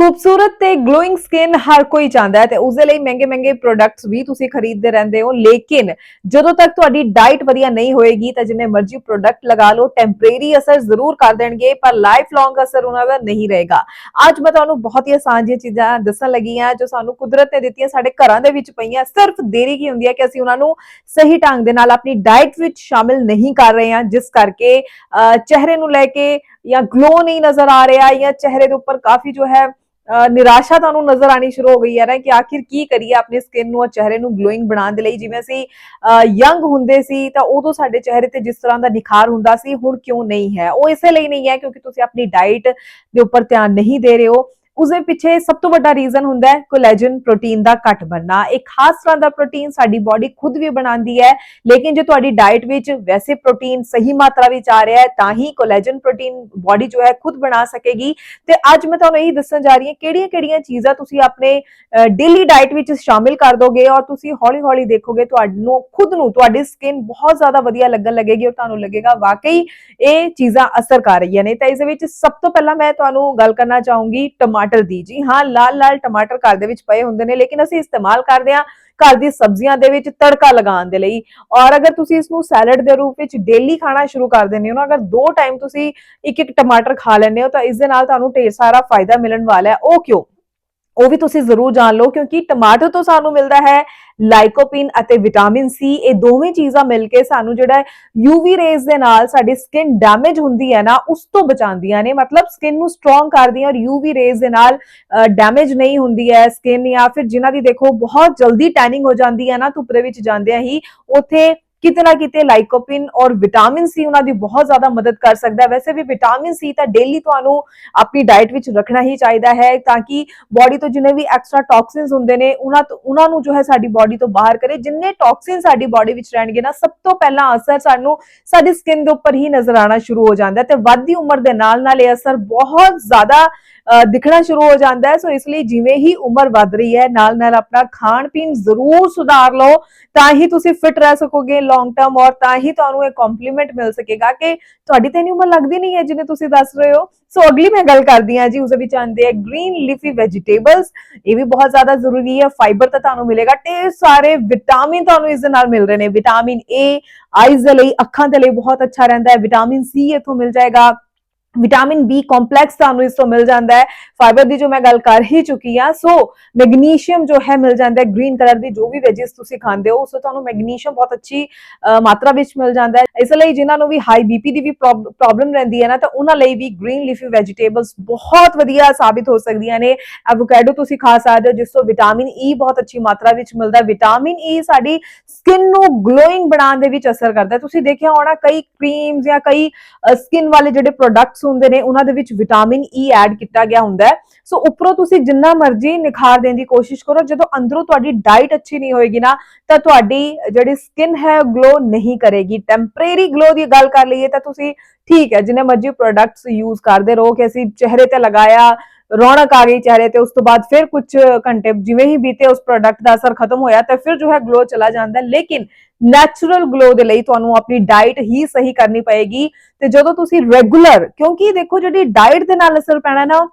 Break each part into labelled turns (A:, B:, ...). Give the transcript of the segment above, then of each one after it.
A: ਖੂਬਸੂਰਤ ਤੇ glowing skin ਹਰ ਕੋਈ ਚਾਹੁੰਦਾ ਹੈ ਤੇ ਉਸ ਦੇ ਲਈ ਮਹਿੰਗੇ-ਮਹਿੰਗੇ ਪ੍ਰੋਡਕਟਸ ਵੀ ਤੁਸੀਂ ਖਰੀਦਦੇ ਰਹਿੰਦੇ ਹੋ। ਲੇਕਿਨ ਜਦੋਂ ਤੱਕ ਤੁਹਾਡੀ ਡਾਈਟ ਵਧੀਆ ਨਹੀਂ ਹੋਏਗੀ ਤਾਂ ਜਿੰਨੇ ਮਰਜ਼ੀ ਪ੍ਰੋਡਕਟ ਲਗਾ ਲਓ ਟੈਂਪਰੇਰੀ ਅਸਰ ਜ਼ਰੂਰ ਕਰ ਦੇਣਗੇ, ਪਰ ਲਾਈਫ ਲੌਂਗ ਅਸਰ ਉਹਨਾਂ ਦਾ ਨਹੀਂ ਰਹੇਗਾ। ਅੱਜ ਮੈਂ ਤੁਹਾਨੂੰ ਬਹੁਤ ਹੀ ਆਸਾਨ ਜਿਹੀਆਂ ਚੀਜ਼ਾਂ ਦੱਸਣ ਲੱਗੀ ਹਾਂ ਜੋ ਸਾਨੂੰ ਕੁਦਰਤ ਨੇ ਦਿੱਤੀਆਂ ਸਾਡੇ ਘਰਾਂ ਦੇ ਵਿੱਚ ਪਈਆਂ। ਸਿਰਫ ਦੇਰੀ ਕੀ ਹੁੰਦੀ ਹੈ ਕਿ ਅਸੀਂ ਉਹਨਾਂ ਨੂੰ ਸਹੀ ਢੰਗ ਦੇ ਨਾਲ ਆਪਣੀ ਡਾਈਟ ਵਿੱਚ ਸ਼ਾਮਿਲ ਨਹੀਂ ਕਰ ਰਹੇ ਹਾਂ, ਜਿਸ ਕਰਕੇ ਚਿਹਰੇ ਨੂੰ ਲੈ ਕੇ ਜਾਂ ਗਲੋ ਨਹੀਂ ਨਜ਼ਰ ਆ ਰਿਹਾ ਜਾਂ ਚਿਹਰੇ ਦੇ ਉੱਪਰ ਕਾਫੀ ਜੋ ਹੈ ਨਿਰਾਸ਼ਾ ਤੁਹਾਨੂੰ ਨਜ਼ਰ ਆਣੀ ਸ਼ੁਰੂ ਹੋ ਗਈ ਹੈ ਨਾ ਕਿ ਆਖਿਰ ਕੀ ਕਰੀਏ ਆਪਣੀ ਸਕਿਨ ਨੂੰ ਔਰ ਚਿਹਰੇ ਨੂੰ ਗਲੋਇੰਗ ਬਣਾਉਣ ਦੇ ਲਈ। ਜਿਵੇਂ ਅਸੀਂ ਯੰਗ ਹੁੰਦੇ ਸੀ ਤਾਂ ਉਦੋਂ ਸਾਡੇ ਚਿਹਰੇ ਤੇ ਜਿਸ ਤਰ੍ਹਾਂ ਦਾ ਨਿਖਾਰ ਹੁੰਦਾ ਸੀ, ਹੁਣ ਕਿਉਂ ਨਹੀਂ ਹੈ? ਉਹ ਇਸੇ ਲਈ ਨਹੀਂ ਹੈ ਕਿਉਂਕਿ ਤੁਸੀਂ ਆਪਣੀ ਡਾਈਟ ਦੇ ਉੱਪਰ ਧਿਆਨ ਨਹੀਂ ਦੇ ਰਹੇ ਹੋ। ਉਸਦੇ ਪਿੱਛੇ ਸਭ ਤੋਂ ਵੱਡਾ ਰੀਜ਼ਨ ਹੁੰਦਾ ਹੈ ਕੋਲੇਜਨ ਪ੍ਰੋਟੀਨ ਦਾ ਘੱਟ ਬਣਨਾ। ਇੱਕ ਖਾਸ ਤਰ੍ਹਾਂ ਦਾ ਪ੍ਰੋਟੀਨ ਸਾਡੀ ਬਾਡੀ ਖੁਦ ਵੀ ਬਣਾਉਂਦੀ ਹੈ, ਲੇਕਿਨ ਜੇ ਤੁਹਾਡੀ ਡਾਈਟ ਵਿੱਚ ਵੈਸੇ ਪ੍ਰੋਟੀਨ ਸਹੀ ਮਾਤਰਾ ਵਿੱਚ ਆ ਰਿਹਾ ਹੈ, ਤਾਂ ਹੀ ਕੋਲੇਜਨ ਪ੍ਰੋਟੀਨ ਬਾਡੀ ਜੋ ਹੈ ਖੁਦ ਬਣਾ ਸਕੇਗੀ। ਤੇ ਅੱਜ ਮੈਂ ਤੁਹਾਨੂੰ ਇਹੀ ਦੱਸਣ ਜਾ ਰਹੀ ਹਾਂ ਕਿਹੜੀਆਂ-ਕਿਹੜੀਆਂ ਚੀਜ਼ਾਂ ਤੁਸੀਂ ਆਪਣੇ ਡੇਲੀ ਡਾਈਟ ਵਿੱਚ ਸ਼ਾਮਿਲ ਕਰ ਦੋਗੇ ਔਰ ਤੁਸੀਂ ਹੌਲੀ-ਹੌਲੀ ਦੇਖੋਗੇ ਤੁਹਾਨੂੰ, ਖੁਦ ਨੂੰ ਤੁਹਾਡੀ ਸਕਿਨ ਬਹੁਤ ਜ਼ਿਆਦਾ ਵਧੀਆ ਲੱਗਣ ਲੱਗੇਗੀ ਔਰ ਤੁਹਾਨੂੰ ਲੱਗੇਗਾ ਵਾਕਈ ਇਹ ਚੀਜ਼ਾਂ ਅਸਰ ਕਰ ਰਹੀਆਂ ਨੇ। ਤਾਂ ਇਸ ਵਿੱਚ ਸਭ ਤੋਂ ਪਹਿਲਾਂ ਮੈਂ ਤੁਹਾਨੂੰ ਗੱਲ ਕਰਨਾ ਚਾਹੂੰਗੀ ਟਮਾਟਰ ਦੀ। ਜੀ ਹਾਂ ਲਾਲ-ਲਾਲ ਟਮਾਟਰ ਘਰ ਦੇ ਵਿੱਚ ਪਏ ਹੁੰਦੇ ਨੇ, ਲੇਕਿਨ ਅਸੀਂ ਇਸਤੇਮਾਲ ਕਰਦੇ ਹਾਂ ਘਰ ਦੀ ਸਬਜ਼ੀਆਂ ਦੇ ਵਿੱਚ ਤੜਕਾ ਲਗਾਉਣ ਦੇ ਲਈ। ਔਰ ਅਗਰ ਤੁਸੀਂ ਇਸ ਨੂੰ ਸੈਲਡ ਦੇ ਰੂਪ ਵਿੱਚ ਡੇਲੀ ਖਾਣਾ ਸ਼ੁਰੂ ਕਰ ਦਿੰਦੇ ਹੋ ਨਾ, ਅਗਰ ਦੋ ਟਾਈਮ ਤੁਸੀਂ ਇੱਕ ਇੱਕ ਟਮਾਟਰ ਖਾ ਲੈਂਦੇ ਹੋ, ਤਾਂ ਇਸ ਦੇ ਨਾਲ ਤੁਹਾਨੂੰ ਢੇਰ ਸਾਰਾ ਫਾਇਦਾ ਮਿਲਣ ਵਾਲਾ ਹੈ। ਉਹ ਕਿਉਂ? ਉਹ ਵੀ ਤੁਸੀਂ ਜ਼ਰੂਰ ਜਾਣ ਲਓ, ਕਿਉਂਕਿ ਟਮਾਟਰ ਤੋਂ ਸਾਨੂੰ ਮਿਲਦਾ ਹੈ ਲਾਈਕੋਪੀਨ ਅਤੇ ਵਿਟਾਮਿਨ ਸੀ। ਇਹ ਦੋਵੇਂ ਚੀਜ਼ਾਂ ਮਿਲ ਕੇ ਸਾਨੂੰ ਜਿਹੜਾ ਯੂਵੀ ਰੇਜ਼ ਦੇ ਨਾਲ ਸਾਡੀ ਸਕਿਨ ਡੈਮੇਜ ਹੁੰਦੀ ਹੈ ਨਾ, ਉਸ ਤੋਂ ਬਚਾਉਂਦੀਆਂ ਨੇ। ਮਤਲਬ ਸਕਿਨ ਨੂੰ ਸਟਰੋਂਗ ਕਰਦੀਆਂ ਔਰ ਯੂਵੀ ਰੇਜ਼ ਦੇ ਨਾਲ ਡੈਮੇਜ ਨਹੀਂ ਹੁੰਦੀ ਹੈ ਸਕਿਨ ਜਾਂ ਫਿਰ ਜਿਨ੍ਹਾਂ ਦੀ ਦੇਖੋ ਬਹੁਤ ਜਲਦੀ ਟੈਨਿੰਗ ਹੋ ਜਾਂਦੀ ਹੈ ਨਾ ਧੁੱਪ ਦੇ ਵਿੱਚ ਜਾਂਦਿਆਂ ਹੀ, ਉੱਥੇ ਕਿਤੇ ਨਾ ਕਿਤੇ ਲਾਈਕੋਪਿਨ ਔਰ ਵਿਟਾਮਿਨ ਸੀ ਉਹਨਾਂ ਦੀ ਬਹੁਤ ਜ਼ਿਆਦਾ ਮਦਦ ਕਰ ਸਕਦਾ ਹੈ। ਵੈਸੇ ਵੀ ਵਿਟਾਮਿਨ ਸੀ ਤਾਂ ਡੇਲੀ ਤੁਹਾਨੂੰ ਆਪਣੀ ਡਾਈਟ ਵਿੱਚ ਰੱਖਣਾ ਹੀ ਚਾਹੀਦਾ ਹੈ ਤਾਂ ਕਿ ਬਾਡੀ ਤੋਂ ਜਿੰਨੇ ਵੀ ਐਕਸਟਰਾ ਟੌਕਸਿਨਸ ਹੁੰਦੇ ਨੇ, ਉਹਨਾਂ ਤੋਂ ਉਹਨਾਂ ਨੂੰ ਜੋ ਹੈ ਸਾਡੀ ਬਾਡੀ ਤੋਂ ਬਾਹਰ ਕਰੇ। ਜਿੰਨੇ ਟੌਕਸਿਨ ਸਾਡੀ ਬਾਡੀ ਵਿੱਚ ਰਹਿਣਗੇ ਨਾ, ਸਭ ਤੋਂ ਪਹਿਲਾਂ ਅਸਰ ਸਾਨੂੰ ਸਾਡੀ ਸਕਿਨ ਦੇ ਉੱਪਰ ਹੀ ਨਜ਼ਰ ਆਉਣਾ ਸ਼ੁਰੂ ਹੋ ਜਾਂਦਾ ਹੈ ਤੇ ਵੱਧਦੀ ਉਮਰ ਦੇ ਨਾਲ ਨਾਲ ਇਹ ਅਸਰ ਬਹੁਤ ਜ਼ਿਆਦਾ ਦਿਖਣਾ ਸ਼ੁਰੂ ਹੋ ਜਾਂਦਾ ਹੈ। ਸੋ ਇਸ ਲਈ ਜਿਵੇਂ ਹੀ ਉਮਰ ਵੱਧ ਰਹੀ ਹੈ, ਨਾਲ ਨਾਲ ਆਪਣਾ ਖਾਣ ਪੀਣ ਜ਼ਰੂਰ ਸੁਧਾਰ ਲਓ, ਤਾਂ ਹੀ ਤੁਸੀਂ ਫਿਟ ਰਹਿ ਸਕੋਗੇ ਲੌਂਗ ਟਰਮ ਔਰ ਤਾਂ ਹੀ ਤੁਹਾਨੂੰ ਇਹ ਕੰਪਲੀਮੈਂਟ ਮਿਲ ਸਕੇਗਾ ਕਿ ਤੁਹਾਡੀ ਤਾਂ ਇੰਨੀ ਉਮਰ ਲੱਗਦੀ ਨਹੀਂ ਹੈ ਜਿਵੇਂ ਤੁਸੀਂ ਦੱਸ ਰਹੇ ਹੋ। ਸੋ ਅਗਲੀ ਮੈਂ ਗੱਲ ਕਰਦੀ ਹਾਂ ਜੀ, ਉਸ ਵਿੱਚ ਆਉਂਦੇ ਆ ਗ੍ਰੀਨ ਲੀਫੀ ਵੈਜੀਟੇਬਲਸ ਇਹ ਵੀ ਬਹੁਤ ਜ਼ਿਆਦਾ ਜ਼ਰੂਰੀ ਹੈ ਫਾਈਬਰ ਤਾਂ ਤੁਹਾਨੂੰ ਮਿਲੇਗਾ ਢੇਰ ਸਾਰੇ ਵਿਟਾਮਿਨ ਤੁਹਾਨੂੰ ਇਸ ਦੇ ਨਾਲ ਮਿਲ ਰਹੇ ਨੇ। ਵਿਟਾਮਿਨ ਏ ਆਈਜ਼ ਦੇ ਲਈ, ਅੱਖਾਂ ਦੇ ਲਈ ਬਹੁਤ ਅੱਛਾ ਰਹਿੰਦਾ ਹੈ। ਵਿਟਾਮਿਨ ਸੀ ਇਥੋਂ ਮਿਲ ਜਾਏਗਾ। ਵਿਟਾਮਿਨ ਬੀ ਕੰਪਲੈਕਸ ਤੁਹਾਨੂੰ ਇਸ ਤੋਂ ਮਿਲ ਜਾਂਦਾ ਹੈ। ਫਾਈਬਰ ਦੀ ਜੋ ਮੈਂ ਗੱਲ ਕਰ ਹੀ ਚੁੱਕੀ ਆ ਸੋ ਮੈਗਨੀਸ਼ੀਅਮ ਜੋ ਹੈ ਮਿਲ ਜਾਂਦਾ ਹੈ ਗ੍ਰੀਨ ਕਲਰ ਦੀ ਜੋ ਵੀ ਵੈਜੀਸ ਤੁਸੀਂ ਖਾਂਦੇ ਹੋ, ਉਸ ਤੋਂ ਤੁਹਾਨੂੰ ਮੈਗਨੀਸ਼ੀਅਮ ਬਹੁਤ ਅੱਛੀ ਮਾਤਰਾ ਵਿੱਚ ਮਿਲ ਜਾਂਦਾ ਹੈ। ਇਸ ਲਈ ਜਿਨ੍ਹਾਂ ਨੂੰ ਵੀ ਹਾਈ ਬੀਪੀ ਦੀ ਵੀ ਪ੍ਰੋਬਲਮ ਰਹਿੰਦੀ ਹੈ ਨਾ, ਤਾਂ ਉਹਨਾਂ ਲਈ ਵੀ ਗ੍ਰੀਨ ਲੀਫੀ ਵੈਜੀਟੇਬਲਸ ਬਹੁਤ ਵਧੀਆ ਸਾਬਿਤ ਹੋ ਸਕਦੀਆਂ ਨੇ। ਐਵੋਕੈਡੋ ਤੁਸੀਂ ਖਾ ਸਕਦੇ ਹੋ, ਜਿਸ ਤੋਂ ਵਿਟਾਮਿਨ ਈ e ਬਹੁਤ ਅੱਛੀ ਮਾਤਰਾ ਵਿੱਚ ਮਿਲਦਾ ਹੈ। ਵਿਟਾਮਿਨ ਈ e ਸਾਡੀ ਸਕਿਨ ਨੂੰ ਗਲੋਇੰਗ ਬਣਾਉਣ ਦੇ ਵਿੱਚ ਅਸਰ ਕਰਦਾ ਹੈ। ਤੁਸੀਂ ਦੇਖਿਆ ਹੋਣਾ, ਕਈ ਕਰੀਮਸ ਜਾਂ ਕਈ ਸਕਿਨ ਵਾਲੇ ਜਿਹੜੇ ਪ੍ਰੋਡਕਟਸ ਹੁੰਦੇ ਨੇ, ਉਹਨਾਂ ਦੇ ਵਿੱਚ ਵਿਟਾਮਿਨ ਈ ਐਡ ਕੀਤਾ ਗਿਆ ਹੁੰਦਾ ਹੈ। ਸੋ ਉੱਪਰੋਂ ਤੁਸੀਂ ਜਿੰਨਾ ਮਰਜ਼ੀ ਨਿਖਾਰ ਦੇਣ ਦੀ ਕੋਸ਼ਿਸ਼ ਕਰੋ, ਜਦੋਂ ਅੰਦਰੋਂ ਤੁਹਾਡੀ ਡਾਈਟ ਅੱਛੀ ਨਹੀਂ ਹੋਏਗੀ ਨਾ, ਤਾਂ ਤੁਹਾਡੀ ਜਿਹੜੀ ਸਕਿਨ ਹੈ ਗਲੋ ਨਹੀਂ ਕਰੇਗੀ। ਟੈਂਪਰੇਰੀ ਗਲੋ ਦੀ ਗੱਲ ਕਰ ਲਈਏ ਤਾਂ ਤੁਸੀਂ ਠੀਕ ਹੈ, ਜਿੰਨੇ ਮਰਜ਼ੀ ਪ੍ਰੋਡਕਟਸ ਯੂਜ਼ ਕਰਦੇ ਰਹੋ ਕਿ ਅਸੀਂ ਚਿਹਰੇ ਤੇ ਲਗਾਇਆ ਰੌਣਕ ਆ ਗਈ ਚਿਹਰੇ ਤੇ, ਉਸ ਤੋਂ ਬਾਅਦ ਫਿਰ ਕੁਝ ਘੰਟੇ ਜਿਵੇਂ ਹੀ ਬੀਤੇ, ਉਸ ਪ੍ਰੋਡਕਟ ਦਾ ਅਸਰ ਖਤਮ ਹੋਇਆ ਤਾਂ ਫਿਰ ਜੋ ਹੈ ਗਲੋ ਚਲਾ ਜਾਂਦਾ ਲੇਕਿਨ ਨੈਚੁਰਲ ਗਲੋ ਦੇ ਲਈ ਤੁਹਾਨੂੰ ਆਪਣੀ ਡਾਈਟ ਹੀ ਸਹੀ ਕਰਨੀ ਪਏਗੀ ਤੇ ਜਦੋਂ ਤੁਸੀਂ ਰੈਗੂਲਰ ਕਿਉਂਕਿ ਦੇਖੋ ਜਿਹੜੀ ਡਾਈਟ ਦੇ ਨਾਲ ਅਸਰ ਪੈਣਾ ਨਾ,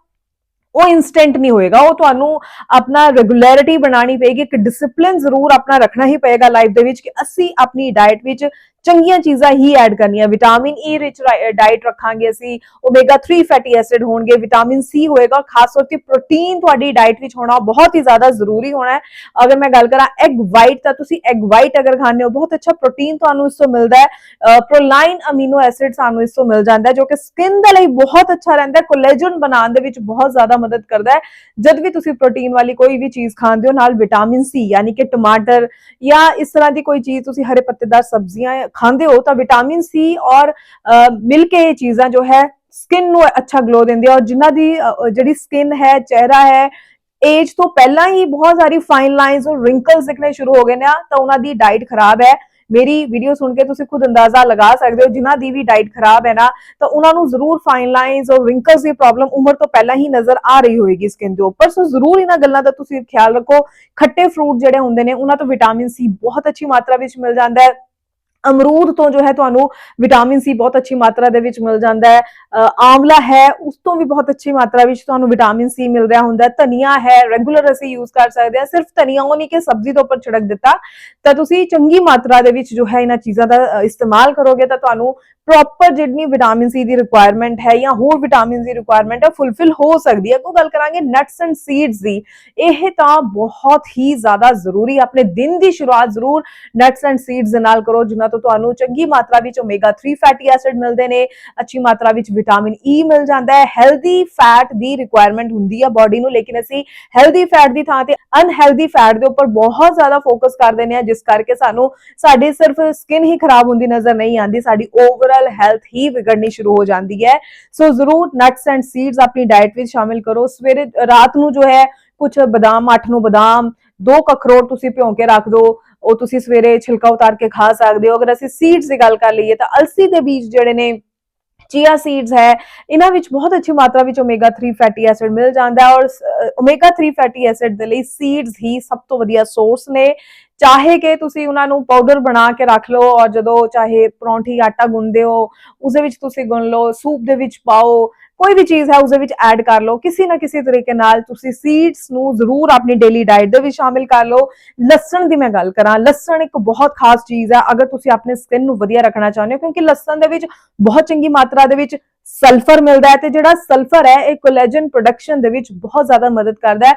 A: ਉਹ ਇਨਸਟੈਂਟ ਨਹੀਂ ਹੋਏਗਾ। ਉਹ ਤੁਹਾਨੂੰ ਆਪਣਾ ਰੈਗੂਲੈਰਿਟੀ ਬਣਾਉਣੀ ਪਏਗੀ ਇੱਕ ਡਿਸਪਲਿਨ ਜ਼ਰੂਰ ਆਪਣਾ ਰੱਖਣਾ ਹੀ ਪਏਗਾ ਲਾਈਫ ਦੇ ਵਿੱਚ ਕਿ ਅਸੀਂ ਆਪਣੀ ਡਾਈਟ ਵਿੱਚ ਚੰਗੀਆਂ ਚੀਜ਼ਾਂ ਹੀ ਐਡ ਕਰਨੀਆਂ। ਵਿਟਾਮਿਨ ਈ ਰਿਚ ਡਾਈਟ ਰੱਖਾਂਗੇ ਅਸੀਂ। ਓਮੇਗਾ 3 ਫੈਟੀ ਐਸਿਡ ਹੋਣਗੇ। ਵਿਟਾਮਿਨ ਸੀ ਹੋਏਗਾ। ਖਾਸ ਤੌਰ ਤੇ ਪ੍ਰੋਟੀਨ ਤੁਹਾਡੀ ਡਾਈਟ ਵਿੱਚ ਹੋਣਾ ਬਹੁਤ ਹੀ ਜ਼ਿਆਦਾ ਜ਼ਰੂਰੀ ਹੋਣਾ ਹੈ। ਅਗਰ ਮੈਂ ਗੱਲ ਕਰਾਂ ਐਗ ਵਾਈਟ ਤਾਂ ਤੁਸੀਂ ਐਗ ਵਾਈਟ ਅਗਰ ਖਾਂਦੇ ਹੋ, ਬਹੁਤ ਅੱਛਾ ਪ੍ਰੋਟੀਨ ਤੁਹਾਨੂੰ ਇਸ ਤੋਂ ਮਿਲਦਾ ਹੈ। ਪ੍ਰੋਲਾਈਨ ਅਮੀਨੋ ਐਸਿਡ ਸਾਨੂੰ ਇਸ ਤੋਂ ਮਿਲ ਜਾਂਦਾ ਹੈ, ਜੋ ਕਿ ਸਕਿਨ ਦੇ ਲਈ ਬਹੁਤ ਅੱਛਾ ਰਹਿੰਦਾ ਹੈ। ਕੋਲੇਜਨ ਬਣਾਉਣ ਦੇ ਵਿੱਚ ਬਹੁਤ ਜ਼ਿਆਦਾ ਮਦਦ ਕਰਦਾ ਹੈ। ਜਦ ਵੀ ਤੁਸੀਂ ਪ੍ਰੋਟੀਨ ਵਾਲੀ ਕੋਈ ਵੀ ਚੀਜ਼ ਖਾਂਦੇ ਹੋ, ਨਾਲ ਵਿਟਾਮਿਨ ਸੀ ਯਾਨੀ ਕਿ ਟਮਾਟਰ ਜਾਂ ਇਸ ਤਰ੍ਹਾਂ ਦੀ ਕੋਈ ਚੀਜ਼ ਤੁਸੀਂ ਹਰੇ ਪੱਤੇਦਾਰ ਸਬਜ਼ੀਆਂ ਖਾਂਦੇ ਹੋ ਤਾਂ ਵਿਟਾਮਿਨ ਸੀ ਔਰ ਅ, ਮਿਲ ਕੇ ਇਹ ਚੀਜ਼ਾਂ ਜੋ ਹੈ ਸਕਿਨ ਨੂੰ ਅੱਛਾ ਗਲੋ ਦਿੰਦੀ ਹੈ ਔਰ ਜਿਨ੍ਹਾਂ ਦੀ ਅ, ਜਿਹੜੀ ਸਕਿਨ ਹੈ ਚਿਹਰਾ ਹੈ ਏਜ ਤੋਂ ਪਹਿਲਾਂ ਹੀ ਬਹੁਤ ਸਾਰੀ ਫਾਈਨ ਲਾਈਨਸ ਔਰ ਰਿੰਕਲਸ ਦਿਖਣੇ ਸ਼ੁਰੂ ਹੋ ਗਏ ਨੇ ਤਾਂ ਉਹਨਾਂ ਦੀ ਡਾਈਟ ਖਰਾਬ ਹੈ। ਮੇਰੀ ਵੀਡੀਓ ਸੁਣ ਕੇ ਤੁਸੀਂ ਖੁਦ ਅੰਦਾਜ਼ਾ ਲਗਾ ਸਕਦੇ ਹੋ ਜਿਨ੍ਹਾਂ ਦੀ ਵੀ ਡਾਈਟ ਖਰਾਬ ਹੈ ਨਾ ਤਾਂ ਉਹਨਾਂ ਨੂੰ ਜ਼ਰੂਰ ਫਾਈਨ ਲਾਈਨਸ ਔਰ ਰਿੰਕਲਸ ਦੀ ਪ੍ਰੋਬਲਮ ਉਮਰ ਤੋਂ ਪਹਿਲਾਂ ਹੀ ਨਜ਼ਰ ਆ ਰਹੀ ਹੋਏਗੀ ਸਕਿਨ ਦੇ ਉੱਪਰ। ਸੋ ਜ਼ਰੂਰ ਇਹਨਾਂ ਗੱਲਾਂ ਦਾ ਤੁਸੀਂ ਖਿਆਲ ਰੱਖੋ। ਖੱਟੇ ਫਰੂਟ ਜਿਹੜੇ ਹੁੰਦੇ ਨੇ ਉਹਨਾਂ ਤੋਂ ਵਿਟਾਮਿਨ ਸੀ ਬਹੁਤ ਅੱਛੀ ਮਾਤਰਾ ਵਿੱਚ ਮਿਲ ਜਾਂਦਾ ਹੈ। ਅਮਰੂਦ ਤੋਂ ਜੋ ਹੈ ਤੁਹਾਨੂੰ ਵਿਟਾਮਿਨ ਸੀ ਬਹੁਤ ਅੱਛੀ ਮਾਤਰਾ ਦੇ ਵਿੱਚ ਮਿਲ ਜਾਂਦਾ ਹੈ। ਆਂਵਲਾ ਹੈ, ਉਸ ਤੋਂ ਵੀ ਬਹੁਤ ਅੱਛੀ ਮਾਤਰਾ ਵਿੱਚ ਤੁਹਾਨੂੰ ਵਿਟਾਮਿਨ ਸੀ ਮਿਲ ਰਿਹਾ ਹੁੰਦਾ ਧਨੀਆ ਹੈ ਰੈਗੂਲਰ ਅਸੀਂ ਯੂਜ਼ ਕਰ ਸਕਦੇ ਹਾਂ। ਸਿਰਫ ਧਨੀਆ ਉਹ ਨਹੀਂ ਕਿ ਸਬਜ਼ੀ ਤੋਂ ਉੱਪਰ ਛਿੜਕ ਦਿੱਤਾ। ਤਾਂ ਤੁਸੀਂ ਚੰਗੀ ਮਾਤਰਾ ਦੇ ਵਿੱਚ ਜੋ ਹੈ ਇਹਨਾਂ ਚੀਜ਼ਾਂ ਦਾ ਇਸਤੇਮਾਲ ਕਰੋਗੇ ਤਾਂ ਤੁਹਾਨੂੰ ਪ੍ਰੋਪਰ ਜਿੰਨੀ ਵਿਟਾਮਿਨ ਸੀ ਦੀ ਰਿਕੁਆਇਰਮੈਂਟ ਹੈ ਜਾਂ ਹੋਰ ਵਿਟਾਮਿਨ ਦੀ ਰਿਕੁਆਇਰਮੈਂਟ ਹੈ ਫੁੱਲਫਿਲ ਹੋ ਸਕਦੀ ਹੈ। ਕੋ ਗੱਲ ਕਰਾਂਗੇ ਨਟਸ ਐਂਡ ਸੀਡਸ ਦੀ। ਇਹ ਤਾਂ ਬਹੁਤ ਹੀ ਜ਼ਿਆਦਾ ਜ਼ਰੂਰੀ ਆਪਣੇ ਦਿਨ ਦੀ ਸ਼ੁਰੂਆਤ ਜ਼ਰੂਰ ਨਟਸ ਐਂਡ ਸੀਡਸ ਦੇ ਨਾਲ ਕਰੋ ਜਿਨ੍ਹਾਂ ਤੋਂ ਤੁਹਾਨੂੰ ਚੰਗੀ ਮਾਤਰਾ ਵਿੱਚ ਓਮੇਗਾ 3 ਫੈਟੀ ਐਸਿਡ ਮਿਲਦੇ ਨੇ, ਅੱਛੀ ਮਾਤਰਾ ਵਿੱਚ ਵਿਟਾਮਿਨ ਈ e ਮਿਲ ਜਾਂਦਾ ਹੈ ਹੈਲਦੀ ਫੈਟ ਦੀ ਰਿਕੁਆਇਰਮੈਂਟ ਹੁੰਦੀ ਹੈ ਬਾਡੀ ਨੂੰ, ਲੇਕਿਨ ਅਸੀਂ ਹੈਲਦੀ ਫੈਟ ਦੀ ਥਾਂ ਤੇ ਅਨਹੈਲਦੀ ਫੈਟ ਦੇ ਉੱਪਰ ਬਹੁਤ ਜ਼ਿਆਦਾ ਫੋਕਸ ਕਰਦੇ ਨੇ ਜਿਸ ਕਰਕੇ ਸਾਨੂੰ ਸਾਡੀ ਸਿਰਫ ਸਕਿਨ ਹੀ ਖਰਾਬ ਹੁੰਦੀ ਨਜ਼ਰ ਨਹੀਂ ਆਉਂਦੀ, ਸਾਡੀ ਓਵਰਆਲ ਹੈਲਥ ਹੀ ਵਿਗੜਨੀ ਸ਼ੁਰੂ ਹੋ ਜਾਂਦੀ ਹੈ। ਸੋ ਜ਼ਰੂਰ ਨਟਸ ਐਂਡ ਸੀਡਸ ਆਪਣੀ ਡਾਈਟ ਵਿੱਚ ਸ਼ਾਮਿਲ ਕਰੋ। ਸਵੇਰੇ, ਰਾਤ ਨੂੰ ਜੋ ਹੈ ਕੁਝ ਬਦਾਮ 8 ਨੂੰ ਬਦਾਮ, ਦੋ ਕਖਰੋਟ ਤੁਸੀਂ ਭਿਉਂ ਕੇ ਰੱਖ ਦਿਓ ਉਹ ਤੁਸੀਂ ਸਵੇਰੇ ਛਿਲਕਾ ਉਤਾਰ ਕੇ ਖਾ ਸਕਦੇ ਹੋ। ਅਗਰ ਅਸੀਂ ਸੀਡਸ ਦੀ ਗੱਲ ਕਰ ਲਈਏ ਤਾਂ ਅਲਸੀ ਦੇ ਬੀਜ ਜਿਹੜੇ ਨੇ ਚੀਆ ਸੀਡਸ ਹੈ, ਇਹਨਾਂ ਵਿੱਚ ਬਹੁਤ ਅੱਛੀ ਮਾਤਰਾ ਵਿੱਚ ਓਮੇਗਾ 3 ਫੈਟੀ ਐਸਿਡ ਮਿਲ ਜਾਂਦਾ ਹੈ ਔਰ ਓਮੇਗਾ 3 ਫੈਟੀ ਐਸਿਡ ਦੇ ਲਈ ਸੀਡਸ ਹੀ ਸਭ ਤੋਂ ਵਧੀਆ ਸੋਰਸ ਨੇ। ਚਾਹੇ ਕਿ ਤੁਸੀਂ ਉਹਨਾਂ ਨੂੰ ਪਾਊਡਰ ਬਣਾ ਕੇ ਰੱਖ ਲਓ ਔਰ ਜਦੋਂ ਚਾਹੇ ਪਰੌਂਠੀ ਆਟਾ ਗੁੰਨਦੇ ਹੋ, ਉਸਦੇ ਵਿੱਚ ਤੁਸੀਂ ਗੁੰਨ ਲਓ, ਸੂਪ ਦੇ ਵਿੱਚ ਪਾਓ ਕੋਈ ਵੀ ਚੀਜ਼ ਹੈ ਉਸ ਦੇ ਵਿੱਚ ਐਡ ਕਰ ਲਓ। ਕਿਸੇ ਨਾ ਕਿਸੇ ਤਰੀਕੇ ਨਾਲ ਤੁਸੀਂ ਸੀਡਸ ਨੂੰ ਜ਼ਰੂਰ ਆਪਣੀ ਡੇਲੀ ਡਾਈਟ ਦੇ ਵਿੱਚ ਸ਼ਾਮਿਲ ਕਰ ਲਓ। ਲਸਣ ਦੀ ਮੈਂ ਗੱਲ ਕਰਾਂ, ਲਸਣ ਇੱਕ ਬਹੁਤ ਖਾਸ ਚੀਜ਼ ਹੈ, ਅਗਰ ਤੁਸੀਂ ਆਪਣੇ ਸਕਿਨ ਨੂੰ ਵਧੀਆ ਰੱਖਣਾ ਚਾਹੁੰਦੇ ਹੋ, ਕਿਉਂਕਿ ਲਸਣ ਦੇ ਵਿੱਚ ਬਹੁਤ ਚੰਗੀ ਮਾਤਰਾ ਦੇ ਵਿੱਚ ਸਲਫਰ ਮਿਲਦਾ ਹੈ ਤੇ ਜਿਹੜਾ ਸਲਫਰ ਹੈ, ਇਹ ਕੋਲੇਜਨ ਪ੍ਰੋਡਕਸ਼ਨ ਦੇ ਵਿੱਚ ਬਹੁਤ ਜ਼ਿਆਦਾ ਮਦਦ ਕਰਦਾ ਹੈ।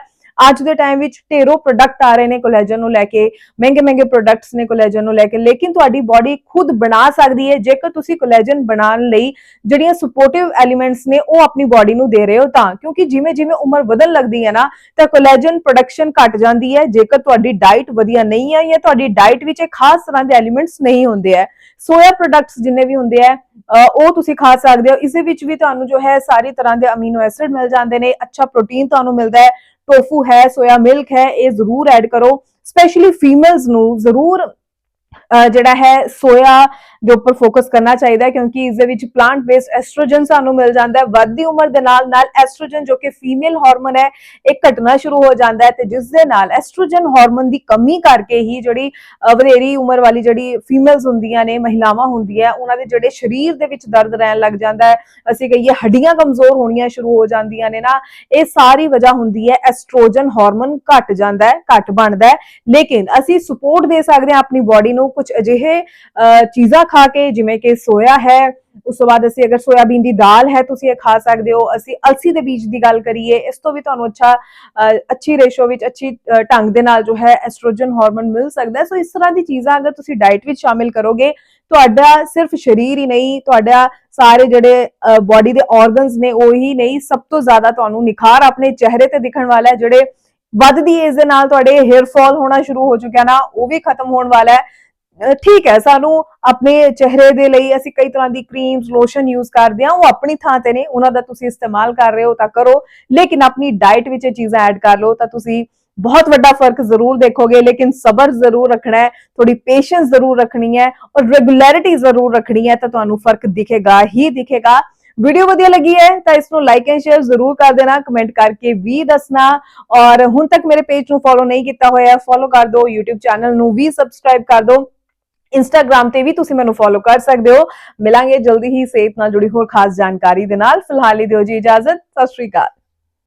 A: ਅੱਜ ਦੇ ਟਾਈਮ ਵਿੱਚ ਢੇਰੋਂ ਪ੍ਰੋਡਕਟ ਆ ਰਹੇ ਨੇ ਕੋਲੇਜਨ ਨੂੰ ਲੈ ਕੇ, ਮਹਿੰਗੇ ਮਹਿੰਗੇ ਪ੍ਰੋਡਕਟਸ ਨੇ ਕੋਲੇਜਨ ਨੂੰ ਲੈ ਕੇ, ਲੇਕਿਨ ਤੁਹਾਡੀ ਬਾਡੀ ਖੁਦ ਬਣਾ ਸਕਦੀ ਹੈ, ਜੇਕਰ ਤੁਸੀਂ ਕੋਲੇਜਨ ਬਣਾਉਣ ਲਈ ਜਿਹੜੀਆਂ ਸਪੋਰਟਿਵ ਐਲੀਮੈਂਟਸ ਨੇ ਉਹ ਆਪਣੀ ਬਾਡੀ ਨੂੰ ਦੇ ਰਹੇ ਹੋ ਤਾਂ, ਕਿਉਂਕਿ ਜਿਵੇਂ ਜਿਵੇਂ ਉਮਰ ਵਧਣ ਲੱਗਦੀ ਹੈ ਨਾ, ਤਾਂ ਕੋਲੇਜਨ ਪ੍ਰੋਡਕਸ਼ਨ ਘਟ ਜਾਂਦੀ ਹੈ, ਜੇਕਰ ਤੁਹਾਡੀ ਡਾਈਟ ਵਧੀਆ ਨਹੀਂ ਹੈ ਜਾਂ ਤੁਹਾਡੀ ਡਾਈਟ ਵਿੱਚ ਇਹ ਖਾਸ ਤਰ੍ਹਾਂ ਦੇ ਐਲੀਮੈਂਟਸ ਨਹੀਂ ਹੁੰਦੇ ਹੈ। ਸੋਇਆ ਪ੍ਰੋਡਕਟਸ ਜਿੰਨੇ ਵੀ ਹੁੰਦੇ ਆ ਉਹ ਤੁਸੀਂ ਖਾ ਸਕਦੇ ਹੋ। ਇਸ ਦੇ ਵਿੱਚ ਵੀ ਤੁਹਾਨੂੰ ਜੋ ਹੈ ਸਾਰੀ ਤਰ੍ਹਾਂ ਦੇ ਅਮੀਨੋ ਐਸਿਡ ਮਿਲ ਜਾਂਦੇ ਨੇ, ਅੱਛਾ ਪ੍ਰੋਟੀਨ ਤੁਹਾਨੂੰ ਮਿਲਦਾ ਹੈ ਟੋਫੂ ਹੈ ਸੋਇਆ ਮਿਲਕ ਹੈ ਇਹ ਜ਼ਰੂਰ ਐਡ ਕਰੋ। ਸਪੈਸ਼ਲੀ ਫੀਮੇਲਸ ਨੂੰ ਜ਼ਰੂਰ ਜਿਹੜਾ ਹੈ ਸੋਇਆ ਦੇ ਉੱਪਰ ਫੋਕਸ ਕਰਨਾ ਚਾਹੀਦਾ ਹੈ, ਕਿਉਂਕਿ ਇਸ ਦੇ ਵਿੱਚ ਪਲਾਂਟ ਬੇਸਡ ਐਸਟ੍ਰੋਜਨ ਸਾਨੂੰ ਮਿਲ ਜਾਂਦਾ ਹੈ। ਵੱਧਦੀ ਉਮਰ ਦੇ ਨਾਲ ਨਾਲ ਐਸਟ੍ਰੋਜਨ ਜੋ ਕਿ ਫੀਮੇਲ ਹਾਰਮੋਨ ਹੈ, ਇਹ ਘਟਣਾ ਸ਼ੁਰੂ ਹੋ ਜਾਂਦਾ ਹੈ ਤੇ ਜਿਸ ਦੇ ਨਾਲ ਐਸਟ੍ਰੋਜਨ ਹਾਰਮੋਨ ਦੀ ਕਮੀ ਕਰਕੇ ਹੀ ਜਿਹੜੀ ਵਧੇਰੀ ਉਮਰ ਵਾਲੀ ਜਿਹੜੀ ਫੀਮੇਲਸ ਹੁੰਦੀਆਂ ਨੇ, ਮਹਿਲਾਵਾਂ ਹੁੰਦੀਆਂ, ਉਹਨਾਂ ਦੇ ਜਿਹੜੇ ਸਰੀਰ ਦੇ ਵਿੱਚ ਦਰਦ ਰਹਿਣ ਲੱਗ ਜਾਂਦਾ ਹੈ। ਅਸੀਂ ਕਹੀਏ ਹੱਡੀਆਂ ਕਮਜ਼ੋਰ ਹੋਣੀਆਂ ਸ਼ੁਰੂ ਹੋ ਜਾਂਦੀਆਂ ਨੇ ਨਾ, ਇਹ ਸਾਰੀ ਵਜ੍ਹਾ ਹੁੰਦੀ ਹੈ ਐਸਟ੍ਰੋਜਨ ਹਾਰਮੋਨ ਘਟ ਜਾਂਦਾ ਹੈ, ਘਟ ਬਣਦਾ ਹੈ। ਲੇਕਿਨ ਅਸੀਂ ਸਪੋਰਟ ਦੇ ਸਕਦੇ ਹਾਂ ਆਪਣੀ ਬਾਡੀ ਨੂੰ ਕੁਝ ਅਜਿਹੇ ਅ, ਚੀਜ਼ਾਂ ਖਾ ਕੇ ਜਿਵੇਂ ਕਿ ਸੋਇਆ ਹੈ ਉਸ ਤੋਂ ਬਾਅਦ ਅਸੀਂ ਅਗਰ ਸੋਇਆਬੀਨ ਦੀ ਦਾਲ ਹੈ ਤੁਸੀਂ ਇਹ ਖਾ ਸਕਦੇ ਹੋ। ਅਸੀਂ ਅਲਸੀ ਦੇ ਬੀਜ ਦੀ ਗੱਲ ਕਰੀਏ ਇਸ ਤੋਂ ਵੀ ਤੁਹਾਨੂੰ ਅੱਛਾ ਅੱਛੀ ਰੇਸ਼ੋ ਵਿੱਚ ਅੱਛੀ ਢੰਗ ਦੇ ਨਾਲ ਜੋ ਹੈ ਐਸਟ੍ਰੋਜਨ ਹਾਰਮੋਨ ਮਿਲ ਸਕਦਾ ਸੋ ਇਸ ਤਰ੍ਹਾਂ ਦੀ ਚੀਜ਼ਾਂ ਅਗਰ ਤੁਸੀਂ ਡਾਈਟ ਵਿੱਚ ਸ਼ਾਮਿਲ ਕਰੋਗੇ ਤੁਹਾਡਾ ਸਿਰਫ ਸਰੀਰ ਹੀ ਨਹੀਂ ਤੁਹਾਡਾ ਸਾਰੇ ਜਿਹੜੇ ਬਾਡੀ ਦੇ ਆਰਗਨਸ ਨੇ ਉਹ ਹੀ ਨਹੀਂ ਸਭ ਤੋਂ ਜ਼ਿਆਦਾ ਤੁਹਾਨੂੰ ਨਿਖਾਰ ਆਪਣੇ ਚਿਹਰੇ ਤੇ ਦਿਖਣ ਵਾਲਾ ਹੈ ਜਿਹੜੇ ਵੱਧਦੀ ਏਜ ਦੇ ਨਾਲ ਤੁਹਾਡੇ ਹੇਅਰ ਫਾਲ ਹੋਣਾ ਸ਼ੁਰੂ ਹੋ ਚੁੱਕਿਆ ਨਾ ਉਹ ਵੀ ਖਤਮ ਹੋਣ ਵਾਲਾ ਹੈ। ਠੀਕ ਹੈ, ਸਾਨੂੰ ਆਪਣੇ ਚਿਹਰੇ ਦੇ ਲਈ ਅਸੀਂ ਕਈ ਤਰ੍ਹਾਂ ਦੀ ਕਰੀਮਸ ਲੋਸ਼ਨ ਯੂਜ਼ ਕਰਦੇ ਹਾਂ, ਉਹ ਆਪਣੀ ਥਾਂ ਤੇ ਨੇ, ਉਹਨਾਂ ਦਾ ਤੁਸੀਂ ਇਸਤੇਮਾਲ ਕਰ ਰਹੇ ਹੋ ਤਾਂ ਕਰੋ, ਲੇਕਿਨ ਆਪਣੀ ਡਾਈਟ ਵਿੱਚ ਇਹ ਚੀਜ਼ਾਂ ਐਡ ਕਰ ਲਓ ਤਾਂ ਤੁਸੀਂ ਬਹੁਤ ਵੱਡਾ ਫ਼ਰਕ ਜ਼ਰੂਰ ਦੇਖੋਗੇ, ਲੇਕਿਨ ਸਬਰ ਜ਼ਰੂਰ ਰੱਖਣਾ ਹੈ ਥੋੜੀ ਪੇਸ਼ੈਂਸ ਜ਼ਰੂਰ ਰੱਖਣੀ ਹੈ ਔਰ ਰੈਗੂਲੈਰਿਟੀ ਜ਼ਰੂਰ ਰੱਖਣੀ ਹੈ ਤਾਂ ਤੁਹਾਨੂੰ ਫ਼ਰਕ ਦਿਖੇਗਾ ਹੀ ਦਿਖੇਗਾ। ਵੀਡੀਓ ਵਧੀਆ ਲੱਗੀ ਹੈ ਤਾਂ ਇਸ ਨੂੰ ਲਾਈਕ ਐਂਡ ਸ਼ੇਅਰ ਜ਼ਰੂਰ ਕਰ ਦੇਣਾ ਕਮੈਂਟ ਕਰਕੇ ਵੀ ਦੱਸਣਾ ਔਰ ਹੁਣ ਤੱਕ ਮੇਰੇ ਪੇਜ ਨੂੰ ਫੋਲੋ ਨਹੀਂ ਕੀਤਾ ਹੋਇਆ ਫੋਲੋ ਕਰ ਦਿਓ, YouTube ਚੈਨਲ ਨੂੰ ਵੀ ਸਬਸਕ੍ਰਾਈਬ ਕਰ ਦਿਓ। ਇੰਸਟਾਗ੍ਰam ਤੇ ਵੀ ਤੁਸੀਂ ਮੈਨੂੰ ਫੋਲੋ ਕਰ ਸਕਦੇ ਹੋ। ਮਿਲਾਂਗੇ ਜਲਦੀ ਹੀ ਸਿਹਤ ਨਾਲ ਜੁੜੀ ਹੋਰ ਖਾਸ ਜਾਣਕਾਰੀ ਦੇ ਨਾਲ। ਫਿਲਹਾਲ ਲਈ ਦਿਓ ਜੀ ਇਜਾਜ਼ਤ। ਸਤਿ ਸ਼੍ਰੀ ਅਕਾਲ।